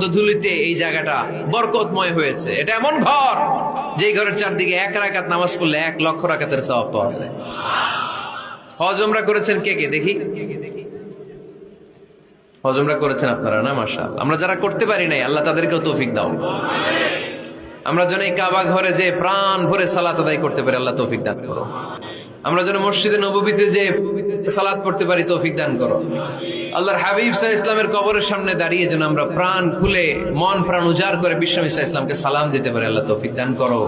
ধন্য ধুলিতে এই জায়গাটা বরকতময় হয়েছে। এটা এমন ঘর যে ঘরের চারদিকে এক রাকাত নামাজ পড়লে এক লক্ষ রাকাতের সওয়াব পাওয়া যায়। হজমরা করেছেন কে কে? দেখি। হজমরা করেছেন আপনারা না? মাশাআল্লাহ। আমরা যারা করতে পারি নাই, আল্লাহ তাদেরকেও তৌফিক দাও। আমরা যেন এই কাবা ঘরে যে প্রাণ ভরে সালাত আদায় করতে পারি, আল্লাহ তৌফিক দান করো। আমরা যেন মসজিদে নবীতে যে সালাত পড়তে পারি, তৌফিক দান করো। আল্লাহর হাবিব সাহ ইসলামের কবরের সামনে দাঁড়িয়ে যেন আমরা প্রাণ খুলে, মন প্রাণ উজাড় করে বিশ্বম ইসা ইসলামকে সালাম দিতে পারি, আল্লাহ তৌফিক দান করো।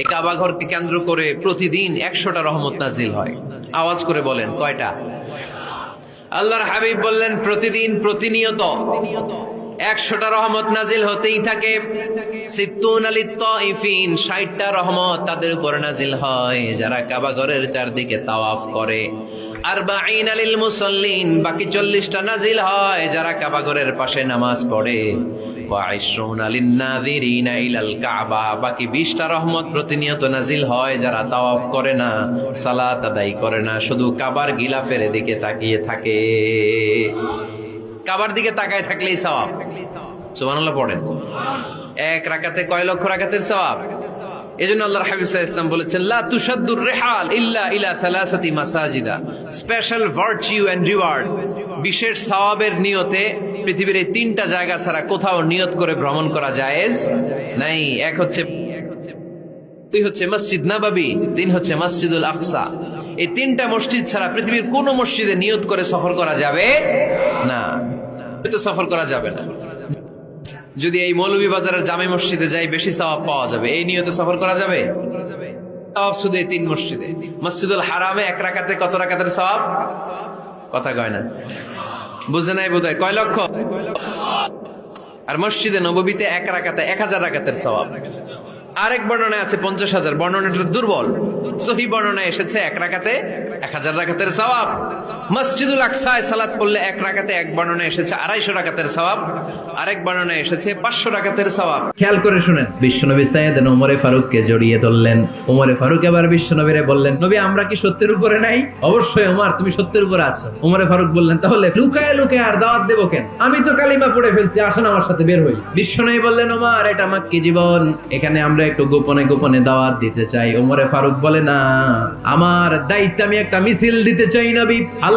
এই কাবা ঘরকে কেন্দ্র করে প্রতিদিন একশোটা রহমত নাজিল হয়। আওয়াজ করে বলেন, কয়টা? আল্লাহর হাবিব বললেন, প্রতিদিন প্রতিনিয়ত একশোটা রহমত নাজিল হতেই থাকে। ষাটটা রহমত তাদের উপর নাজিল হয়, যারা কাবা ঘরের চারদিকে তাওয়াফ করে। আর মুসল্লিন। বাকি চল্লিশটা নাজিল হয়, যারা কাবা ঘরের পাশে নামাজ পড়ে। বাকি বিশটা রহমত প্রতিনিয়ত নাজিল হয়, যারা করে না করে না, শুধু কাবার গিলাফের দিকে তাকিয়ে থাকে। কাবার দিকে তাকায় থাকলেই সওয়াব। সুবহানাল্লাহ পড়েন। এক রাকাতে কয় লক্ষ রাকাতের সওয়াব? সাল্লাল্লাহু ইসলাম বলেছেন, লা রিহাল ইলা মাসাজিদা। স্পেশাল ভার্চিউ রিওয়ার্ড বিশেষ সওয়াবের নিয়তে পৃথিবীর এই তিনটা জায়গা ছাড়া কোথাও নিয়ত করে ভ্রমণ করা জায়েজ নাই। এক হচ্ছে, দুই হচ্ছে মসজিদ নাবাবি, তিন হচ্ছে মসজিদুল আকসা। এই তিনটা মসজিদ ছাড়া পৃথিবীর কোন মসজিদে নিয়ত করে সফর করা যাবে না। সফর করা যাবে না। যদি এই মৌলভীবাজারের জামে মসজিদে যাই, বেশি সওয়াব পাওয়া যাবে। এই নিয়তে সফর করা যাবে? সওয়াব শুধু তিন মসজিদে। মসজিদুল হারামে এক রাকাতে কত রাকাতের সওয়াব? কথা কয় না। বুঝে নাই বোধ কয় লক্ষ? আর মসজিদে নববীতে এক রাকাতে এক হাজার রাকাতের সওয়াব। আরেক বর্ণনায় আছে পঞ্চাশ হাজার। বর্ণনাটা দুর্বল। সহি বর্ণনায় এসেছে এক রাকাতে এক হাজার রাকাতের সওয়াব। মসজিদুল আকসায় সালাত পড়লে এক রাকাতে এক বর্ণনায় এসেছে আড়াইশো রাকাতের সওয়াব, আরেক বর্ণনায় এসেছে পাঁচশো রাকাতের সওয়াব। খেয়াল করে শুনেন। বিশ্বনবী সাইয়েদেন ওমরে ফারুককে জড়িয়ে ধরলেন। ওমরে ফারুক এবার বিশ্বনবীরে বললেন, নবী, আমরা কি সত্যের উপরে নাই? অবশ্যই ওমর তুমি সত্যের উপরে আছো। ওমরে ফারুক বললেন, তাহলে লুকায় লুকায় আর দাওয়াত দেবো কেন? আমি তো কালিমা পড়ে ফেলছি, আসেন আমার সাথে বের হই। বিশ্বনবী বললেন ওমর এটা আমার কি জীবন। এখানে আমরা একটু গোপনে গোপনে দাওয়াত দিতে চাই। ওমরে ফারুক বলে, না, আমার দায়িত্ব আমি একটা মিছিল দিতে চাই নবী।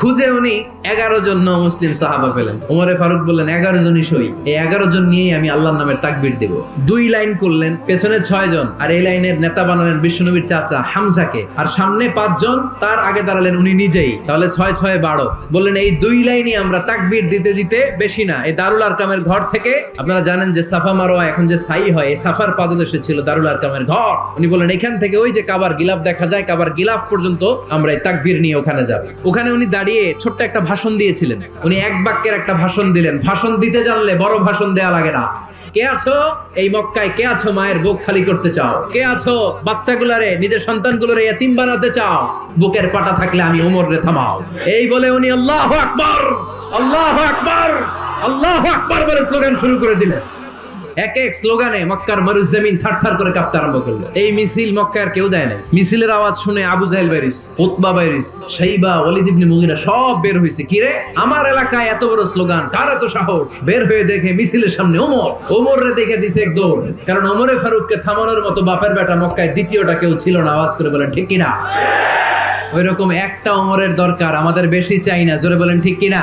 খুঁজে উনি এগারো জন ন মুসলিম সাহাবা পেলেন। ওমরে ফারুক বললেন, এগারো জনই সই। এই এগারো জন নিয়েই আমি আল্লাহর নামের তাকবির দেব। দুই লাইন করলেন, পেছনে ছয় জন। আর এই লাইনের নেতা বানালেন বিশ্বনবীর চাচা হামজাকে। আর সামনে পাঁচজন তার আগে দাঁড়ালেন উনি নিজেই। তাহলে ছয় ছয়, বারো। বললেন, এই দুই লাইনই আমরা তাকবির দিতে দিতে বেশি না। এই দারুল আরকামের ঘর থেকে আপনারা জানেন যে সাফা মারোয়া এখন যে সাই হয়, এই সাফার পাদদেশে ছিল দারুল আরকামের ঘর। উনি বললেন, এখান থেকে ওই যে কাবার গিলাফ দেখা যায়, কাবার গিলাফ পর্যন্ত আমরা এই তাকবির নিয়ে ওখানে যাব। ওখানে উনি দাঁড়িয়ে ছোট্ট একটা ভাষণ দিয়েছিলেন। উনি এক বাক্যের একটা ভাষণ দিলেন। ভাষণ দিতে জানলে বড় ভাষণ দেয়া লাগে না। কে আছো? এই মক্কায় কে আছো মায়ের বুক খালি করতে চাও? কে আছো? বাচ্চাগুলারে, নিজের সন্তানগুলোরে এতিম বানাতে চাও? বুকের পাটা থাকলে আমি ওমর রে থামাও। এই বলে উনি আল্লাহ আকবর! আল্লাহ আকবার! আল্লাহ আকবর বলে স্লোগান শুরু করে দিলেন। এক এক স্লোগানে মক্কার মরুজমিন থার থার করে কাঁপতে আরম্ভ করল। এই মিছিল মক্কার কেউ দেয় নাই। মিছিলের আওয়াজ শুনে আবু জাহেল বাইরিস, উতবা বাইরিস সাইবা ওয়ালিদ ইবনে মুগিরা সব বের হয়েছে কিরে আমার এলাকায় এত বড় স্লোগান, কার এত সাহস? বের হয়ে দেখে মিছিলের সামনে ওমর। ওমর রে দেখে দিছে এক দৌড়। কারণ ওমরে ফারুককে থামানোর মতো বাপের বেটা মক্কায় দ্বিতীয়টা কেউ ছিল না। আওয়াজ করে বলেন, ঠিক কিনা? ওই রকম একটা ওমরের দরকার, আমাদের বেশি চাই না। জোরে বলেন, ঠিক কিনা?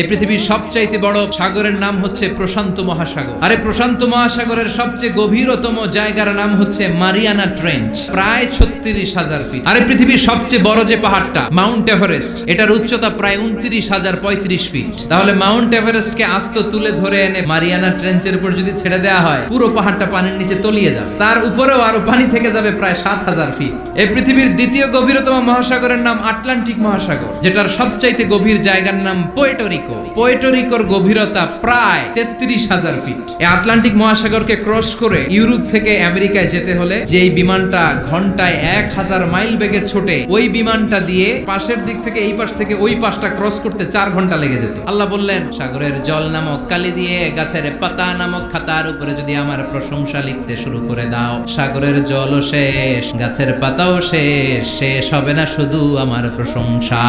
এই পৃথিবীর সবচাইতে বড় সাগরের নাম হচ্ছে প্রশান্ত মহাসাগর। আরে প্রশান্ত মহাসাগরের সবচেয়ে গভীরতম জায়গার নাম হচ্ছে মারিয়ানা ট্রেঞ্চ, প্রায় ছত্রিশ হাজার ফিট। আরে পৃথিবীর সবচেয়ে বড় যে পাহাড়টা, মাউন্ট এভারেস্ট, এটার উচ্চতা প্রায় উনত্রিশ হাজার পঁয়ত্রিশ ফিট। তাহলে মাউন্ট এভারেস্টকে আস্ত তুলে ধরে এনে মারিয়ানা ট্রেঞ্চের উপর যদি ছেড়ে দেওয়া হয়, পুরো পাহাড়টা পানির নিচে তলিয়ে যাবে। তার উপরেও আরও পানি থেকে যাবে প্রায় সাত হাজার ফিট। এই পৃথিবীর দ্বিতীয় গভীরতম মহাসাগরের নাম আটলান্টিক মহাসাগর, যেটার সবচাইতে গভীর জায়গার নাম পোয়েটোরিকো পোয়েটোরিকোর গভীরতা প্রায় তেত্রিশ হাজার ফিট এই আটলান্টিক মহাসাগরকে ক্রস করে ইউরোপ থেকে আমেরিকায় যেতে হলে যে বিমানটা ঘন্টায় এক হাজার মাইল বেগে ছোটে, ওই বিমানটা দিয়ে পাশের দিক থেকে এই পাশ থেকে ওই পাশটা ক্রস করতে চার ঘণ্টা লেগে যেত। আল্লাহ বললেন, সাগরের জল নামক কালি দিয়ে গাছের পাতা নামক খাতার উপরে যদি আমার প্রশংসা লিখতে শুরু করে দাও, সাগরের জলও শেষ, গাছের পাতাও শেষ শেষ হবে না শুধু আমার প্রশংসা।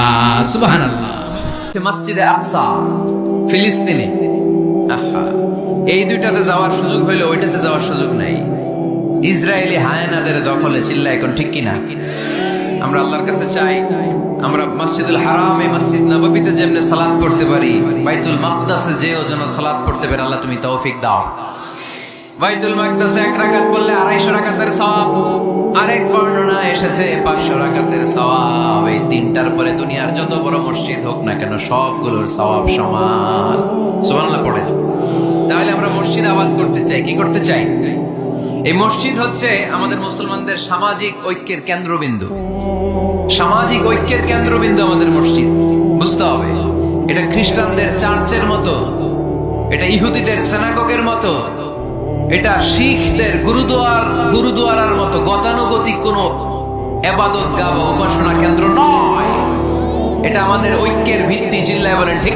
সুবহানাল্লাহ মসজিদে আকসা, ফিলিস্তিনে। আহা, এই দুইটাতে যাওয়ার সুযোগ হইলে ওইটাতে যাওয়ার সুযোগ নাই। ইসরায়েলি হায়নাদের দখলে চিল্লা এখন ঠিক কিনা? আমরা আল্লাহর কাছে চাই, আমরা মসজিদুল হারামে মসজিদ নবাবিতে যেমনি সালাদ পড়তে পারি, বাইতুল মাকদাসে যেও যেন সালাদ পড়তে পারে, আল্লাহ তুমি তৌফিক দাও। বাইতুল মাকদাসে এক রাকাত পড়লে আড়াইশো রাকাতের সওয়াব। আরেক বর্ণনা এসেছে, পাঁচশো রাকাতের সওয়াব। এই তিনটার পরে দুনিয়ার যত বড় মসজিদ হোক না কেন, সবগুলোর সওয়াব সমান। সুবহানাল্লাহ, পড়েন। তাহলে আমরা মসজিদ আবাদ করতে চাই। কি করতে চাই? এই মসজিদ হচ্ছে আমাদের মুসলমানদের সামাজিক ঐক্যের কেন্দ্রবিন্দু। সামাজিক ঐক্যের কেন্দ্রবিন্দু আমাদের মসজিদ। বুঝতে হবে, এটা খ্রিস্টানদের চার্চের মতো, এটা ইহুদিদের সেনাগগের মতো এটা শিখদের গুরুদুয়ার, গুরুদুয়ারার মতো গতানুগতিক কোনো এবাদত গা বা উপাসনা কেন্দ্র নয়। এটা আমাদের ঐক্যের ভিত্তি, চিল্লায় বলেন, ঠিক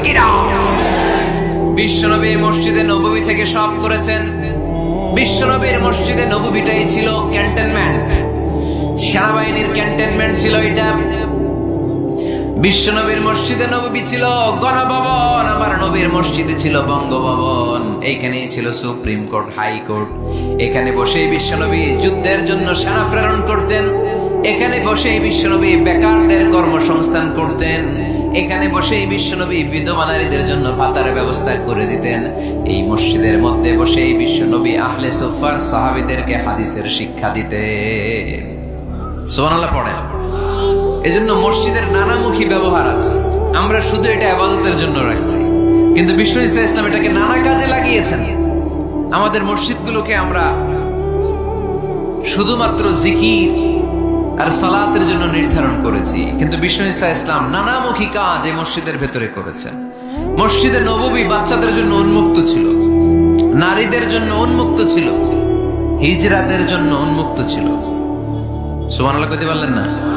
বিশ্বনবী মসজিদে নববী থেকে সব করেছেন। বিশ্বনবীর মসজিদে নববীটাই ছিল ক্যান্টনমেন্ট সেনাবাহিনীর ক্যান্টনমেন্ট ছিল এটা। বিশ্বনবীর মসজিদে নবী ছিল গণভবন আমার নবীর মসজিদে ছিল বঙ্গভবন। এইখানেই ছিল সুপ্রিম কোর্ট, হাই কোর্ট। এখানে বসেই বিশ্বনবী যুদ্ধের জন্য সেনা প্রেরণ করতেন। এখানে বসেই বিশ্বনবী বেকারদের কর্মসংস্থান করতেন। এখানে বসেই বিশ্বনবী বিধবা নারীদের জন্য ভাতার ব্যবস্থা করে দিতেন। এই মসজিদের মধ্যে বসেই বিশ্বনবী আহলে সুফার সাহাবিদেরকে হাদিসের শিক্ষা দিতেন। সোহানাল্লাহ পড়েন। এজন্য মসজিদের নানামুখী ব্যবহার আছে। আমরা শুধু এটা আবাদতের জন্য রাখছি। কিন্তু বিষ্ণু ইসা ইসলাম এটাকে নানা কাজে লাগিয়েছেন। আমাদের মসজিদগুলোকে আমরা শুধুমাত্র জিকির আর সালাতের জন্য নির্ধারণ করেছি। কিন্তু বিষ্ণু ইসা ইসলাম নানামুখী কাজ এই মসজিদের ভেতরে করেছেন। মসজিদে নববী বাচ্চাদের জন্য উন্মুক্ত ছিল। নারীদের জন্য উন্মুক্ত ছিল। হিজরাদের জন্য উন্মুক্ত ছিল। সুবহানাল্লাহ কইতে পারলেন না?